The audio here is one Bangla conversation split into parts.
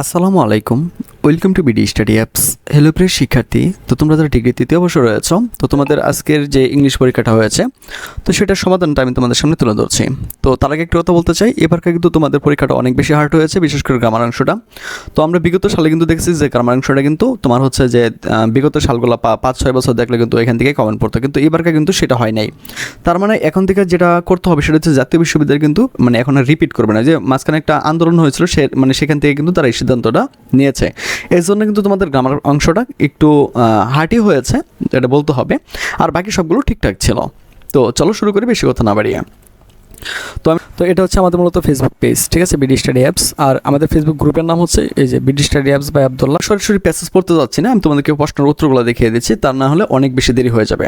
আসসালামু আলাইকুম। Welcome to BD study apps hello প্রিয় শিক্ষার্থী। তো তোমরা যারা ডিগ্রি তৃতীয় বর্ষ রয়েছ, তো তোমাদের আজকের যে ইংলিশ পরীক্ষাটা হয়েছে, তো সেটার সমাধানটা আমি তোমাদের সামনে তুলে ধরছি। তো তার আগে একটু কথা বলতে চাই এবারকার কিন্তু তোমাদের পরীক্ষাটা অনেক বেশি হার্ড হয়েছে, বিশেষ করে গ্রামার অংশটা। তো আমরা বিগত সালে কিন্তু দেখছি যে গ্রামার অংশটা কিন্তু তোমার হচ্ছে যে বিগত সালগুলো পাঁচ, ছয় বছর দেখলে কিন্তু এখান থেকে কমেন্ট পড়তো, কিন্তু এবারকার কিন্তু সেটা হয় নাই। তার মানে এখন থেকে যেটা করতে হবে সেটা হচ্ছে জাতীয় বিশ্ববিদ্যালয় কিন্তু মানে এখন আর রিপিট করবে না। যে মাঝখানে একটা আন্দোলন হয়েছিল সে মানে সেখান থেকে কিন্তু তারা এই সিদ্ধান্তটা নিয়েছে। এর জন্য কিন্তু তোমাদের গ্রামার অংশটা একটু হার্টি হয়েছে, এটা বলতে হবে। আর বাকি সবগুলো ঠিকঠাক ছিল। তো চলো শুরু করি, বেশি কথা না বাড়িয়ে। তো আমি তো এটা হচ্ছে আমাদের মূলত ফেসবুক পেজ ঠিক আছে? বিডি স্টাডি অ্যাপস আর আমাদের ফেসবুক গ্রুপের নাম হচ্ছে এই যে BD study apps by Abdullah সরাসরি প্যাসেজ পড়তে যাচ্ছি না, আমি তোমাদেরকে প্রশ্নের উত্তরগুলো দেখিয়ে দিচ্ছি, তার না হলে অনেক বেশি দেরি হয়ে যাবে।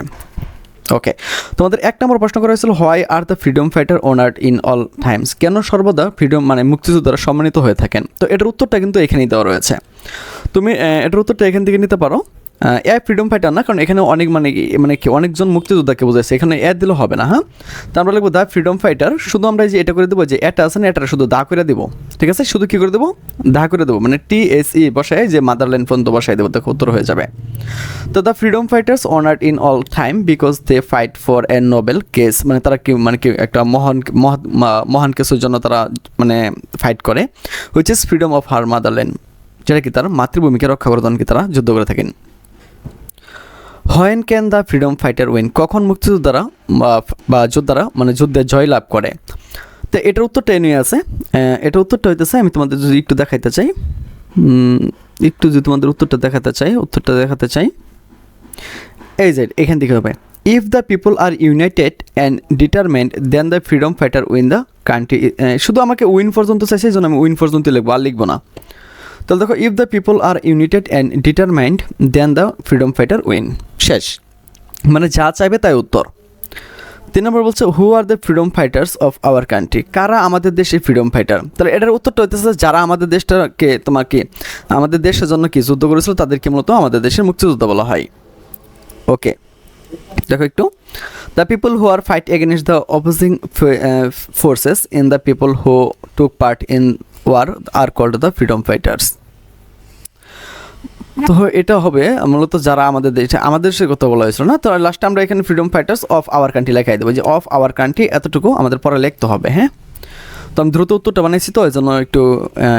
ওকে তোমাদের এক নম্বর প্রশ্ন করা হয়েছিল why are the freedom fighter honoured in all times কেন সর্বদা ফ্রিডম মানে মুক্তিযোদ্ধারা সম্মানিত হয়ে থাকেন? তো এটার উত্তরটা কিন্তু এখানেই দেওয়া রয়েছে। তুমি এটার উত্তরটা এখান থেকে নিতে পারো। এ ফ্রিডম ফাইটার না, কারণ এখানে অনেক মানে মানে অনেকজন মুক্তিযোদ্ধাকে বোঝাচ্ছে এখানে এ দিলে হবে না হ্যাঁ? তো আমরা লিখব দ্য ফ্রিডম ফাইটার শুধু আমরা যে এটা করে দেবো, যে এটা আছে না এটা শুধু দা করে দেবো। ঠিক আছে? শুধু কি করে দেবো? দা করে দেবো। মানে টি এস ই বসায় যে মাদারল্যান্ড পর্যন্ত বসায় দেবো, দেখো, উত্তর হয়ে যাবে। তো the freedom fighters honoured in all time because they fight for a noble cause মানে তারা কি মানে কি একটা মহান মহান কেসের জন্য তারা মানে ফাইট করে which is freedom of her motherland যেটা কি তার মাতৃভূমিকে রক্ষা করার জন্য কি তারা যুদ্ধ করে থাকেন। When can the freedom fighter win. কখন মুক্তিযোদ্ধারা বা- যোদ্ধারা মানে যুদ্ধে জয় লাভ করে? তো এটার উত্তরটা নিয়ে আছে। এটার উত্তরটা হইতেছে, আমি তোমাদের যদি একটু দেখাইতে চাই। একটু যদি তোমাদের উত্তরটা দেখাতে চাই, উত্তরটা দেখাতে চাই। এই যে, এখান থেকে হবে। If the people are united and determined then the freedom fighter win the country শুধু আমাকে উইন পর্যন্ত চাইছে এই জন্য আমি উইন পর্যন্ত লিখব, আর লিখব না। তাহলে দেখো if the people are united and determined then the freedom fighter win শেষ। মানে যা চাইবে তাই উত্তর। তিন নম্বর বলছে who are the freedom fighters of our country কারা আমাদের দেশের ফ্রিডম ফাইটার তাহলে এটার উত্তরটা হইতেছে, যারা আমাদের দেশটাকে তোমাকে, আমাদের দেশের জন্য কি যুদ্ধ করেছিল, তাদেরকে মূলত আমাদের দেশের মুক্তিযোদ্ধা বলা হয়। ওকে দেখো একটু। The people who are fight against the opposing forces in the people who took part in war are called the freedom fighters তো এটা হবে, মূলত যারা আমাদের দেশে আমাদের দেশের কথা বলা হয়েছিল না? তো লাস্টে আমরা এখানে freedom fighters of our country লেখাই দেবো যে অফ আওয়ার কান্ট্রি এতটুকু আমাদের পরে লিখতে হবে হ্যাঁ? তো আমি দ্রুত উত্তরটা বানাইছি তো এই জন্য একটু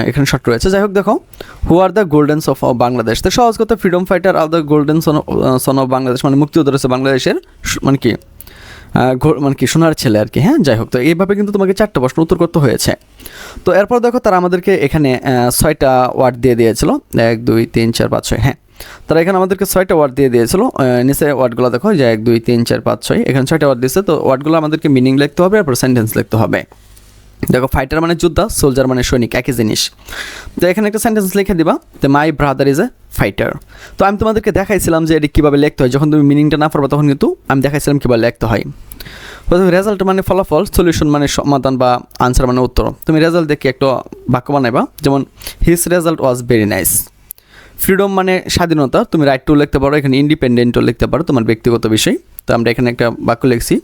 এখানে শর্ট রয়েছে। যাই হোক, দেখো who are the golden of Bangladesh তো সহজ কথা freedom fighter are the golden son son of Bangladesh মানে মুক্তিযোদ্ধা রয়েছে বাংলাদেশের মানে কি? মানে কি, সোনার ছেলে আর কি হ্যাঁ? যাই হোক, তো এইভাবে কিন্তু তোমাকে চারটা প্রশ্ন উত্তর করতে হয়েছে। তো এরপর দেখো, তারা আমাদেরকে এখানে ছয়টা ওয়ার্ড দিয়ে দিয়েছিল। এক, দুই, তিন, চার, পাঁচ, ছয় হ্যাঁ? তারা এখানে আমাদেরকে ছয়টা ওয়ার্ড দিয়ে দিয়েছিল। নিচে ওয়ার্ডগুলো দেখো, যে এক, দুই, তিন, চার, পাঁচ, ছয়, এখানে ছয়টা ওয়ার্ড দিয়েছে। তো ওয়ার্ডগুলো আমাদেরকে মিনিং লিখতে হবে, এরপর সেন্টেন্স লিখতে হবে। দেখো ফাইটার মানে যোদ্ধা সোলজার মানে সৈনিক, একই জিনিস। তো এখানে একটা সেন্টেন্স লিখে দিবা যে my brother is a fighter তো আমি তোমাদেরকে দেখাইছিলাম যে এটি কীভাবে লিখতে হয়। যখন তুমি মিনিংটা না পারবে তখন কিন্তু আমি দেখাইছিলাম কীভাবে লিখতে হয়। প্রথমে রেজাল্ট মানে ফলাফল সলিউশন মানে সমাধান বা আনসার মানে উত্তর। তুমি রেজাল্ট দেখে একটা বাক্য বানাইবা, যেমন his result was very nice freedom মানে স্বাধীনতা, তুমি রাইট টু লিখতে পারো, এখানে ইন্ডিপেন্ডেন্টও লিখতে পারো তোমার ব্যক্তিগত বিষয়। তো আমরা এখানে একটা বাক্য লিখছি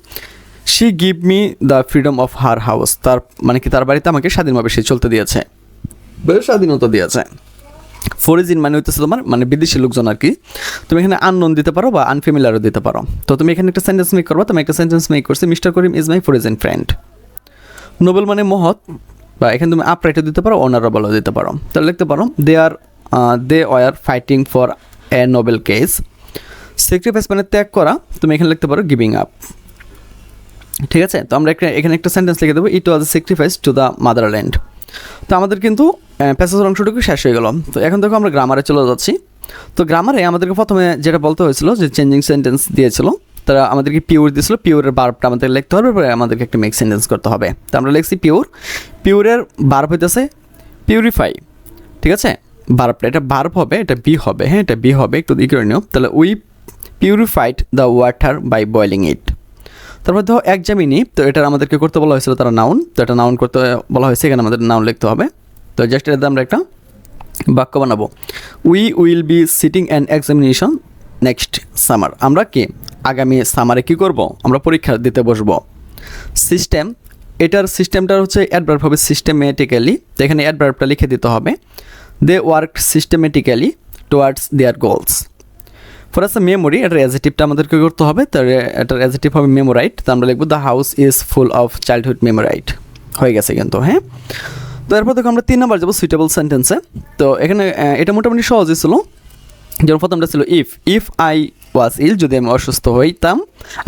she give me the freedom of her house তার মানে কি তার বাড়িতে আমাকে স্বাধীনভাবে সে চলতে দিয়েছে। বেশ স্বাধীনতা দিয়েছে। ফরিজিন মানে হইতেছে তোমার মানে বিদেশি লোকজন আর কি। তুমি এখানে আননোন দিতে পারো বা আনফেমিলারও দিতে পারো। তো তুমি এখানে একটা সেন্টেন্স মেক করবা তুমি একটা সেন্টেন্স মেক করছি mister Karim is my foreign friend noble মানে মহৎ বা এখানে তুমি আপরাইটও দিতে পারো অনারেবলও দিতে পারো। তাহলে লিখতে পারো they are they were fighting for a noble cause sacrifice মানে ত্যাগ করা তুমি এখানে লিখতে পারো গিভিং আপ ঠিক আছে? তো আমরা এখানে একটা সেন্টেন্স লিখে দেবো it was sacrifice to the motherland তো আমাদের কিন্তু প্যাসেজের অংশটুকু শেষ হয়ে গেল। তো এখন দেখো আমরা গ্রামারে চলে যাচ্ছি। তো গ্রামারে আমাদেরকে প্রথমে যেটা বলতে হয়েছিল, যে চেঞ্জিং সেন্টেন্স দিয়েছিল, তারা আমাদেরকে পিওর দিয়েছিল পিওরের বার্বটা আমাদের লিখতে হবে এরপরে আমাদেরকে একটা মেক সেন্টেন্স করতে হবে। তো আমরা লিখছি পিওর পিওরের বার্ব হইতেছে পিউরিফাই ঠিক আছে? বার্বটা এটা বার্ব হবে, এটা বি হবে হ্যাঁ এটা বি হবে, একটু করে নিও। তাহলে we purified the water by boiling it তারপর ধরো এক্সামিনি তো এটার আমাদেরকে করতে বলা হয়েছিল তারা নাউন তো এটা নাউন করতে বলা হয়েছে, এখানে আমাদের নাউন লিখতে হবে। তো জাস্ট এটাতে আমরা একটা বাক্য বানাবো। We will be sitting and examination next summer আমরা কি আগামী সামারে কি করব? আমরা পরীক্ষা দিতে বসবো। সিস্টেম এটার সিস্টেমটা হচ্ছে অ্যাডভার্ব হবে সিস্টেমেটিক্যালি তো এখানে অ্যাডভার্বটা লিখে দিতে হবে। They work systematically towards their goals for us memory এটার অ্যাজেটিভটা আমাদেরকে করতে হবে। তার, এটার অ্যাজেটিভ হবে মেমোরাইট তো আমরা লিখব the house is full of childhood মেমোরাইট হয়ে গেছে কিন্তু হ্যাঁ? তো এরপর দেখো, আমরা তিন নাম্বার যাব সুইটেবল সেন্টেন্সে তো এখানে এটা মোটামুটি সহজই ছিল। যেমন প্রথমটা ছিল if if I was ill যদি আমি অসুস্থ হইতাম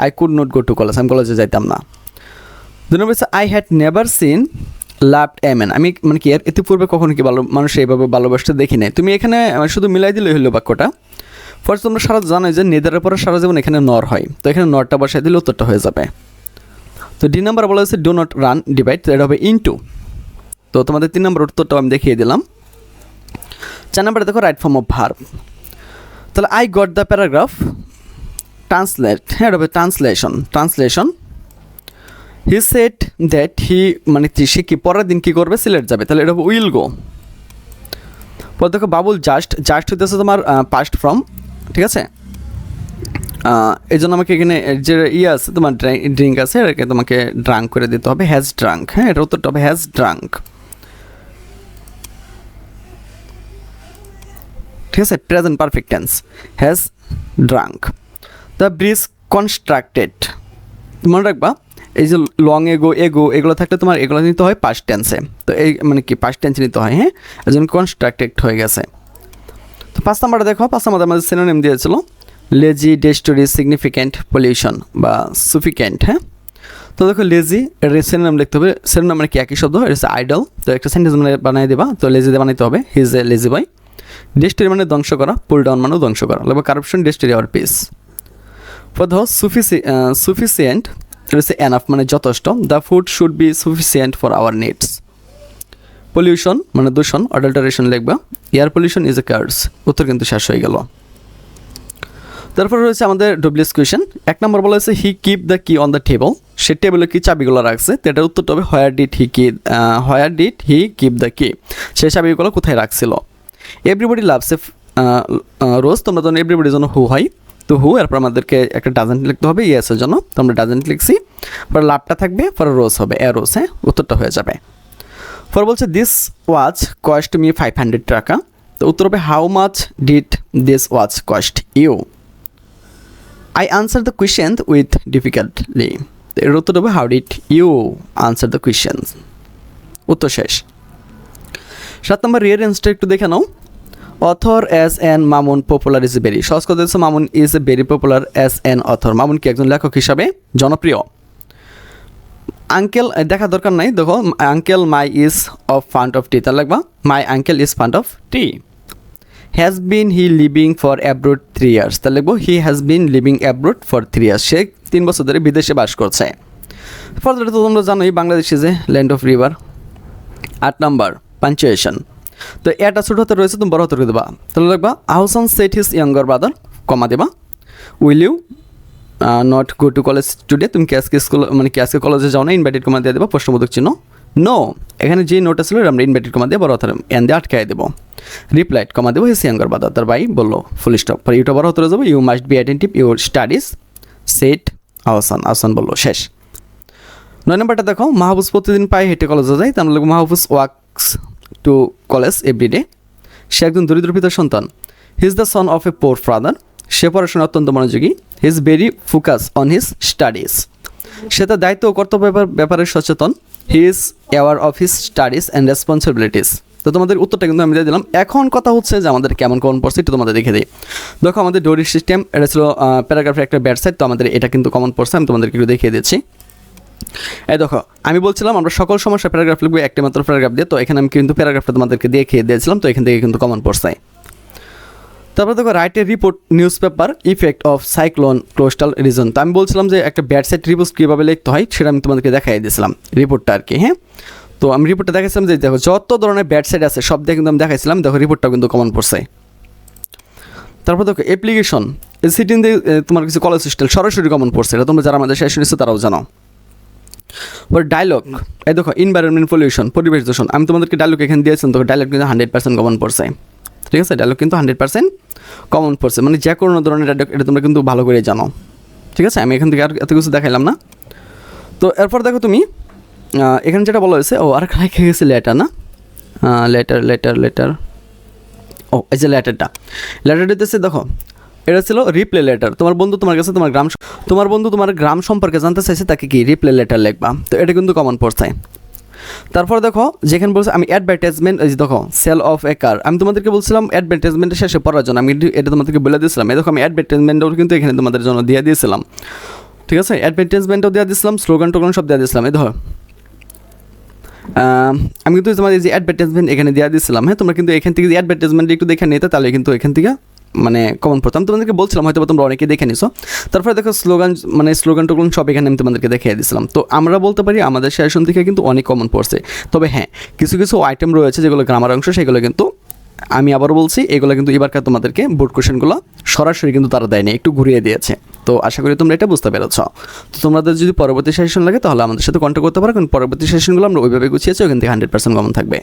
I could not go to college আমি কলেজে যাইতাম না। দুই নম্বর I had never seen loved a man আমি মানে কি, এর ইতিপূর্বে কখনো কি ভালো, মানুষ এইভাবে ভালোবাসতে দেখি নাই। তুমি এখানে শুধু মিলাই দিলেই হলো বাক্যটা। ফার্স্ট তোমরা সারা জানো যে নেদারের পরে সারা জীবন এখানে নর হয়। তো এখানে নরটা বসাই দিলে উত্তরটা হয়ে যাবে। তো ডি নাম্বার বলা হয়েছে ডো নট রান ডিভাইড এটা হবে ইনটু তো তোমাদের তিন নম্বর উত্তরটাও আমি দেখিয়ে দিলাম। চার নাম্বারে দেখো রাইট ফর্ম অফ ভার্ব তাহলে I got the paragraph translate হ্যাঁ এটা হবে translation translation he said that he মানে সে কি, পরের দিন কী করবে? সিলেট যাবে। তাহলে এটা হবে উইল গো পর দেখো বাবুল জাস্ট জাস্ট হইতেছে তোমার পাস্ট ফ্রম ঠিক আছে? এই জন্য আমাকে এখানে যে ইয়ে আছে, তোমার ড্রিঙ্ক আছে, এটাকে তোমাকে ড্রাঙ্ক করে দিতে হবে, হ্যাজ ড্রাঙ্ক হ্যাঁ? এটা উত্তরটা হবে হ্যাজ ড্রাঙ্ক। ঠিক আছে? Present perfect tense, has drunk. The bridge constructed. মনে রাখবা, এই যে লং এগো এগো, এগুলো থাকলে তোমার, এগুলো নিতে হয় পাস্ট টেন্সে তো এই মানে কি পাস্ট টেন্সে নিতে হয় হ্যাঁ? এই জন্য কনস্ট্রাক্টেড হয়ে গেছে। তো পাঁচ নাম্বারটা দেখো, পাঁচ নাম্বার আমাদের সিনোনিম দিয়েছিল লেজি ডেস্টোরি সিগনিফিক্যান্ট পলিউশন বা সুফিক্যান্ট হ্যাঁ? তো দেখো লেজি এর সিনোনিম লিখতে হবে সিনোনিম মানে কি? একই শব্দ, এটা হচ্ছে আইডল তো একটা সেন্টেন্স মানে বানিয়ে দেবা, তো লেজি দিয়ে বানাইতে হবে হিজ এ লেজি বয় ডেস্টোরি মানে ধ্বংস করা পুল ডাউন মানেও ধ্বংস করা লাগবে কারাপশন ডেস্টোরি আওয়ার পিস ফর ধ সুফিসি সুফিসিয়েন্ট এটা হচ্ছে এনাফ মানে যথেষ্ট the food should be সুফিসিয়েন্ট for our needs pollution মানে দূষণ অডাল্টারেশন লিখবা। Air pollution is a curse উত্তর কিন্তু শেষ হয়ে গেল। তারপর রয়েছে আমাদের ডব্লিউএস কোয়েশন এক নম্বর বলা হয়েছে he keep the key on the table সে টেবিলে কি চাবিগুলো রাখছে? তো এটার উত্তরটা হবে হোয়ার ডিট হি কি হোয়ার ডিট হি কিপ দ্য কি সে চাবিগুলো কোথায় রাখছিল? এভরিবডি লাভস এ রোজ তোমরা জানো এভরিবডির জন্য হু হয় তো হু এরপর আমাদেরকে একটা ডাজেন্ট লিখতে হবে ইয়েসের জন্য। তো আমরা ডাজেন্ট লিখছি। পরে লাভটা থাকবে, পরে রোজ হবে এ রোজ হ্যাঁ? উত্তরটা হয়ে যাবে। পর বলছে this watch cost me five hundred টাকা। তো উত্তর হবে how much did this watch cost you I answer the question with difficultly এর উত্তর হবে how did you answer the question উত্তর শেষ। সাত নম্বর রিয়ার রিয়ারেন্সটা একটু দেখে নাও। Author as an Mamun popular is a very সহজ কথা Mamun is a very popular as an author Mamun কি একজন লেখক হিসাবে? জনপ্রিয়। আঙ্কেল দেখা দরকার নাই, দেখো uncle my is of fond of tea তার লাগবা my uncle is fond of tea has been he living for abroad three years তাহলে লিখব he has been living abroad for three years সে তিন বছর ধরে বিদেশে বাস করছে। ফার্দার তো তোমরা জানোই, বাংলাদেশে যে ল্যান্ড অফ রিভার আট নাম্বার পাঞ্চুয়েশন তো এটা ছোট হাতে রয়েছে, তুমি বড় হাতে দেবা। তাহলে লিখবা Ahsan said his younger brother comma দেবা will you not go to college today তুমি কি আজকে স্কুল মানে কি আজকে কলেজে যাও না ইনভাইটেড কমা দিয়ে দেবো, প্রশ্নবোধক চিহ্ন। নো এখানে যে নোটটা ছিল আমরা ইনভাইটেড কমা দিয়ে বড় এন দিয়ে আটকায় দেবো। রিপ্লাইড কমা দেবো হিস ইয়াঙ্গার ব্রাদার তার ভাই বলল ফুল স্টপ পর ইউটা বড় হাতে যাব you must be attentive your studies said Ahsan Ahsan বলল, শেষ। নয় নম্বরটা দেখো মাহবুজ প্রতিদিন পায়ে হেঁটে কলেজে যায় তাহলে Mahbuj walks to college everyday সে একজন দরিদ্র পিতার সন্তান। He is the son of a poor father সে পড়াশোনা অত্যন্ত মনোযোগী। He is very focus on his studies সে তার দায়িত্ব ও কর্তব্য ব্যাপারে সচেতন। He is aware of his studies and responsibilities তো তোমাদের উত্তরটা কিন্তু আমি দিয়ে দিলাম। এখন কথা হচ্ছে যে আমাদের কেমন কমন পড়ছে একটু তোমাদের দেখে দিই। দেখো, আমাদের ডোরি সিস্টেম এটা ছিল প্যারাগ্রাফের একটা ব্যাট সাইড তো আমাদের এটা কিন্তু কমন পড়ছে আমি তোমাদেরকে একটু দেখিয়ে দিচ্ছি। এই দেখো, আমি বলছিলাম আমরা সকল সমস্যা প্যারাগ্রাফ লিখব, একটা মাত্র প্যারাগ্রাফ দিয়ে, তো এখানে আমি কিন্তু প্যারাগ্রাফটা তোমাদেরকে দেখিয়ে দিয়েছিলাম, তো এখান থেকে কিন্তু কমন পড়ছে তারপর দেখো write a report newspaper effect of cyclone coastal region তো আমি বলছিলাম যে একটা ব্যাড সাইড রিপোর্ট কীভাবে লিখতে হয়, সেটা আমি তোমাদেরকে দেখাই দিয়েছিলাম রিপোর্টটা আর কি হ্যাঁ? তো আমি রিপোর্টটা দেখাইছিলাম যে দেখো যত ধরনের ব্যাড সাইড আছে, সব দিয়ে কিন্তু আমি দেখাইছিলাম, দেখো রিপোর্টটাও কিন্তু কমন পড়ছে। তারপর দেখো অ্যাপ্লিকেশন সিটিন দিয়ে তোমার কিছু কলেজ হোস্টেল সরাসরি কমন পড়ছে, এটা তোমরা যারা আমাদের শেষ শুনেছো তারাও জানো। ওর ডায়লগ এই দেখো এনভায়রনমেন্ট পলিউশন পরিবেশ দূষণ, আমি তোমাদেরকে ডায়লগ এখানে দিয়েছিলাম তো ডায়লগ কিন্তু হান্ড্রেড পার্সেন্ট কমন পড়ছে। ঠিক আছে? ডায়লগ কিন্তু হান্ড্রেড পার্সেন্ট কমন পড়ছে মানে যে কোনো ধরনের ডায়লগ এটা তোমরা কিন্তু ভালো করে জানো। ঠিক আছে? আমি এখান থেকে আর এত কিছু দেখাইলাম না। তো এরপর দেখো তুমি এখানে যেটা বলা হয়েছে, ও আর খেয়ে গেছে লেটার না? লেটার লেটার লেটার ও, এই যে লেটারটা লেটার দিতেছে, দেখো, এটা ছিল রিপ্লে লেটার তোমার বন্ধু তোমার কাছে তোমার গ্রাম তোমার বন্ধু তোমার গ্রাম সম্পর্কে জানতে চাইছে, তাকে কি রিপ্লে লেটার লিখবা? তো এটা কিন্তু কমন পড়ছে তারপর দেখো যেখানে বলছে আমি অ্যাডভার্টাইজমেন্ট এই দেখো সেল অফ এ কার আমি তোমাদেরকে বলছিলাম অ্যাডভার্টাইজমেন্টের শেষে পড়ার জন্য। আমি এটা তোমাদেরকে বলে দিয়েছিলাম। এই দেখো আমি অ্যাডভার্টাইজমেন্টও কিন্তু এখানে তোমাদের জন্য দিয়ে দিয়েছিলাম। ঠিক আছে? অ্যাডভার্টাইজমেন্টও দিয়ে দিয়েছিলাম স্লোগান টোগান সব দিয়ে দিয়েছিলাম। এই আহ, আমি কিন্তু তোমাদের যে অ্যাডভার্টাইজমেন্ট এখানে দিয়ে দিয়েছিলাম। হ্যাঁ তোমরা কিন্তু এখান থেকে যে অ্যাডভার্টাইজমেন্ট একটু দেখে নিতে তাহলে কিন্তু এখান থেকে মানে কমন পড়তাম তোমাদেরকে বলছিলাম হয়তো তোমরা অনেকে দেখে নিছো। তারপরে দেখো স্লোগান মানে স্লোগান টোগান সব এখানে আমি তোমাদেরকে দেখিয়ে দিয়েছিলাম তো আমরা বলতে পারি, আমাদের সেশন থেকে কিন্তু অনেক কমন পড়ছে। তবে হ্যাঁ কিছু কিছু আইটেম রয়েছে যেগুলো গ্রামার অংশ, সেগুলো কিন্তু আমি আবারও বলছি, এগুলো কিন্তু এবারকার তোমাদেরকে বোর্ড কোশ্চেনগুলো সরাসরি কিন্তু তারা দেয়নি, একটু ঘুরিয়ে দিয়েছে। তো আশা করি তোমরা এটা বুঝতে পেরেছ। তো তোমাদের যদি পরবর্তী সেশন লাগে, তাহলে আমাদের সাথে কন্ট্যাক্ট করতে পারো, কারণ পরবর্তী সেশনগুলো আমরা ওইভাবে গুছিয়েছি, ওখান থেকে হান্ড্রেড পার্সেন্ট কমন থাকবে।